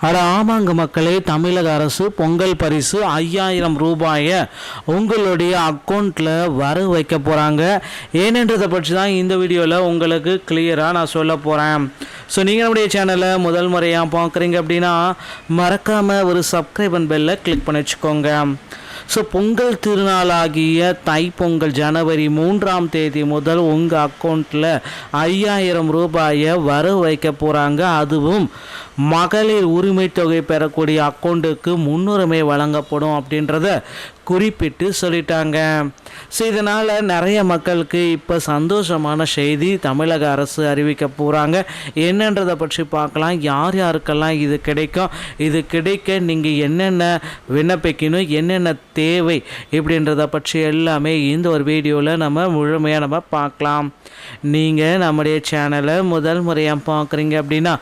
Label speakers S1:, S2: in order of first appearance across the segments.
S1: அட ஆமாங்க மக்களே தமிழக அரசு பொங்கல் பரிசு ஐயாயிரம் ரூபாயை உங்களுடைய அக்கௌண்ட்டில் வர வைக்க போகிறாங்க ஏனென்றதை பற்றி தான் இந்த வீடியோவில் உங்களுக்கு கிளியராக நான் சொல்ல போகிறேன் ஸோ நீங்கள் நம்முடைய சேனலை முதல் முறையாக பார்க்குறீங்க அப்படின்னா மறக்காமல் ஒரு சப்ஸ்கிரைப் அண்ட் பெல்லை கிளிக் பண்ணி வச்சுக்கோங்க. ஸோ பொங்கல் திருநாளாகிய தைப்பொங்கல் ஜனவரி மூன்றாம் தேதி முதல் உங்கள் அக்கௌண்ட்டில் ஐயாயிரம் ரூபாயை வர வைக்க போகிறாங்க அதுவும் மகளிர் உரிமை தொகை பெறக்கூடிய அக்கௌண்ட்டுக்கு முன்னுரிமை வழங்கப்படும் அப்படின்றத குறிப்பிட்டு சொல்லிட்டாங்க. ஸோ இதனால் நிறைய மக்களுக்கு இப்போ சந்தோஷமான செய்தி தமிழக அரசு அறிவிக்க போகிறாங்க என்னன்றதை பற்றி பார்க்கலாம். யார் யாருக்கெல்லாம் இது கிடைக்கும்? இது கிடைக்க நீங்கள் என்னென்ன விண்ணப்பிக்கணும்? என்னென்ன தேவை? இப்படின்றத பற்றி எல்லாமே இந்த ஒரு வீடியோவில் நம்ம முழுமையாக நம்ம பார்க்கலாம். நீங்கள் நம்முடைய சேனலை முதல் முறையாக பார்க்குறீங்க அப்படின்னா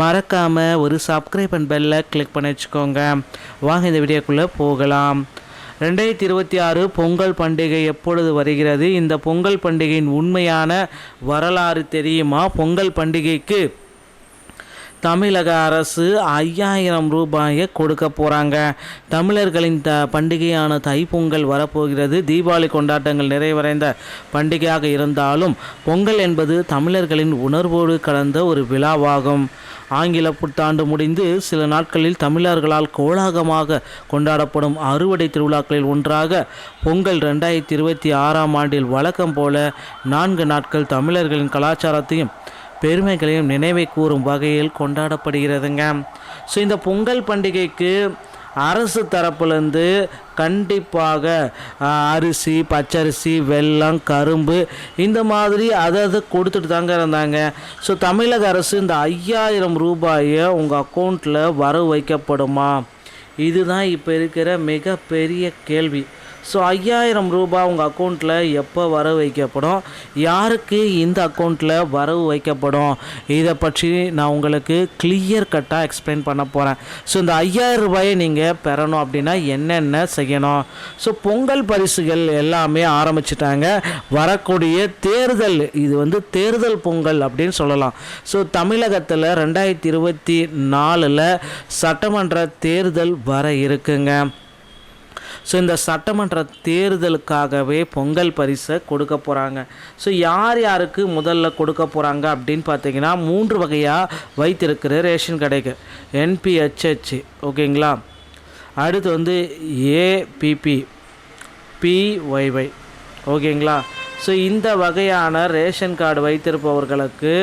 S1: மறக்காமல் ஒரு சப்ஸ்கிரைப் அண்ட் பெல்லை கிளிக் பண்ணி வச்சுக்கோங்க. வாங்க இந்த வீடியோக்குள்ளே போகலாம். ரெண்டாயிரத்தி இருபத்தி ஆறு பொங்கல் பண்டிகை எப்பொழுது வருகிறது? இந்த பொங்கல் பண்டிகையின் உண்மையான வரலாறு தெரியுமா? பொங்கல் பண்டிகைக்கு தமிழக அரசு ஐயாயிரம் ரூபாயை கொடுக்க போகிறாங்க தமிழர்களின் த பண்டிகையான தைப்பொங்கல் வரப்போகிறது. தீபாவளி கொண்டாட்டங்கள் நிறைவடைந்த பண்டிகையாக இருந்தாலும் பொங்கல் என்பது தமிழர்களின் உணர்வோடு கலந்த ஒரு விழாவாகும். ஆங்கில புத்தாண்டு முடிந்து சில நாட்களில் தமிழர்களால் கோலாகமாக கொண்டாடப்படும் அறுவடை திருவிழாக்களில் ஒன்றாக பொங்கல் ரெண்டாயிரத்தி இருபத்தி ஆறாம் ஆண்டில் வழக்கம் போல நான்கு நாட்கள் தமிழர்களின் கலாச்சாரத்தையும் பெருமைகளையும் நினைவை கூறும் வகையில் கொண்டாடப்படுகிறதுங்க. ஸோ இந்த பொங்கல் பண்டிகைக்கு அரசு தரப்புலேருந்து கண்டிப்பாக அரிசி பச்சரிசி வெல்லம் கரும்பு இந்த மாதிரி அதை அதை கொடுத்துட்டு தாங்க இருந்தாங்க. ஸோ தமிழக அரசு இந்த ஐயாயிரம் ரூபாயை உங்கள் அக்கௌண்ட்டில் வர வைக்கப்படுமா? இதுதான் இப்போ இருக்கிற மிகப்பெரிய கேள்வி. ஸோ ஐயாயிரம் ரூபாய் உங்கள் அக்கௌண்ட்டில் எப்போ வரவு வைக்கப்படும்? யாருக்கு இந்த அக்கௌண்ட்டில் வரவு வைக்கப்படும்? இதை பற்றி நான் உங்களுக்கு கிளியர் கட்டாக எக்ஸ்பிளைன் பண்ண போகிறேன் ஸோ இந்த ஐயாயிரம் ரூபாயை நீங்கள் பெறணும் அப்படின்னா என்னென்ன செய்யணும்? ஸோ பொங்கல் பரிசுகள் எல்லாமே ஆரம்பிச்சிட்டாங்க. வரக்கூடிய தேர்தல் இது வந்து தேர்தல் பொங்கல் அப்படின்னு சொல்லலாம். ஸோ தமிழகத்தில் ரெண்டாயிரத்தி இருபத்தி நாலில் சட்டமன்ற தேர்தல் வர இருக்குங்க. ஸோ இந்த சட்டமன்ற தேர்தலுக்காகவே பொங்கல் பரிசை கொடுக்க போகிறாங்க ஸோ யார் யாருக்கு முதல்ல கொடுக்க போகிறாங்க அப்படின்னு பார்த்தீங்கன்னா மூன்று வகையாக வைத்திருக்கிற ரேஷன் கடைக்கு. என்பிஹெச்ஹெச் ஓகேங்களா? அடுத்து வந்து ஏபிபி பிஒய்ஒய் ஓகேங்களா? ஸோ இந்த வகையான ரேஷன் கார்டு வைத்திருப்பவர்களுக்கு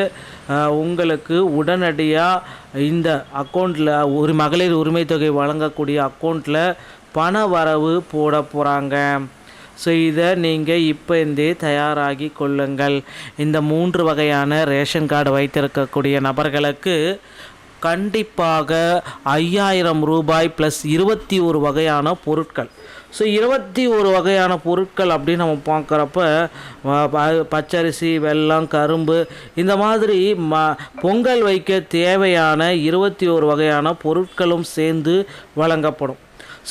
S1: உங்களுக்கு உடனடியாக இந்த அக்கௌண்ட்டில் ஒரு மகளிர் உரிமை தொகை வழங்கக்கூடிய அக்கௌண்ட்டில் பண வரவு போட போகிறாங்க ஸோ இதை நீங்கள் இப்போ இருந்தே தயாராகி கொள்ளுங்கள். இந்த மூன்று வகையான ரேஷன் கார்டு வைத்திருக்கக்கூடிய நபர்களுக்கு கண்டிப்பாக ஐயாயிரம் ரூபாய் ப்ளஸ் இருபத்தி ஒரு வகையான பொருட்கள். ஸோ இருபத்தி ஒரு வகையான பொருட்கள் அப்படின்னு நம்ம பார்க்குறப்ப வ- பச்சரிசி வெல்லம் கரும்பு இந்த மாதிரி ம பொங்கல் வைக்க தேவையான இருபத்தி ஒரு வகையான பொருட்களும் சேர்ந்து வழங்கப்படும்.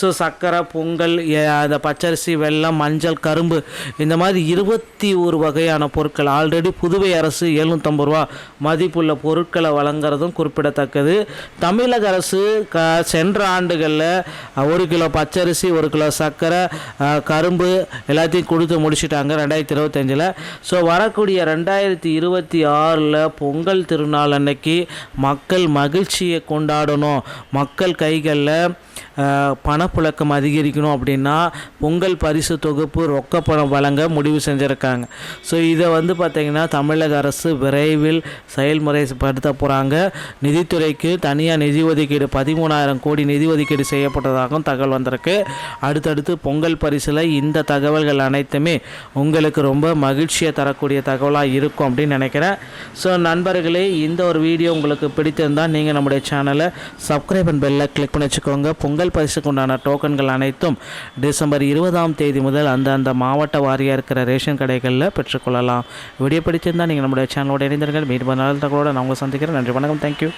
S1: ஸோ சர்க்கரை பொங்கல் அந்த பச்சரிசி வெல்லம் மஞ்சள் கரும்பு இந்த மாதிரி இருபத்தி ஒரு வகையான பொருட்கள். ஆல்ரெடி புதுவை அரசு எழுநூற்றம்பது ரூபா மதிப்புள்ள பொருட்களை வழங்குறதும் குறிப்பிடத்தக்கது. தமிழக அரசு க சென்ற ஆண்டுகளில் ஒரு கிலோ பச்சரிசி ஒரு கிலோ சர்க்கரை கரும்பு எல்லாத்தையும் கொடுத்து முடிச்சிட்டாங்க ரெண்டாயிரத்தி இருபத்தஞ்சில் ஸோ வரக்கூடிய ரெண்டாயிரத்தி இருபத்தி ஆறில் பொங்கல் திருநாள் அன்னைக்கு மக்கள் மகிழ்ச்சியை கொண்டாடணும். மக்கள் கைகளில் பணம் பணப்புழக்கம் அதிகரிக்கணும் அப்படின்னா பொங்கல் பரிசு தொகுப்பு ரொக்க பணம் வழங்க முடிவு செஞ்சுருக்காங்க. ஸோ இதை வந்து பார்த்திங்கன்னா தமிழக அரசு விரைவில் செயல்முறைப்படுத்த போகிறாங்க நிதித்துறைக்கு தனியாக நிதி ஒதுக்கீடு பதிமூணாயிரம் கோடி நிதி ஒதுக்கீடு செய்யப்பட்டதாகவும் தகவல் வந்திருக்கு. அடுத்தடுத்து பொங்கல் பரிசில் இந்த தகவல்கள் அனைத்துமே உங்களுக்கு ரொம்ப மகிழ்ச்சியை தரக்கூடிய தகவலாக இருக்கும் அப்படின்னு நினைக்கிறேன். ஸோ நண்பர்களே இந்த ஒரு வீடியோ உங்களுக்கு பிடித்திருந்தால் நீங்கள் நம்முடைய சேனலை சப்ஸ்கிரைப் அண்ட் பெல்லை கிளிக் பண்ணி வச்சுக்கோங்க. பொங்கல் பரிசுக்கு உண்டான டோக்கன்கள் அனைத்தும் டிசம்பர் இருபதாம் தேதி முதல் அந்த அந்த மாவட்ட வாரியாக இருக்கிற ரேஷன் கடைகளில் பெற்றுக்கொள்ளலாம். வீடியோ பிடிச்சிருந்தால் நீங்கள் நம்முடைய சேனலோட இணைந்தீர்கள் மீண்டும் நல்ல தகவலோடு நான் உங்களை சந்திக்கிறேன். நன்றி வணக்கம். தேங்க்யூ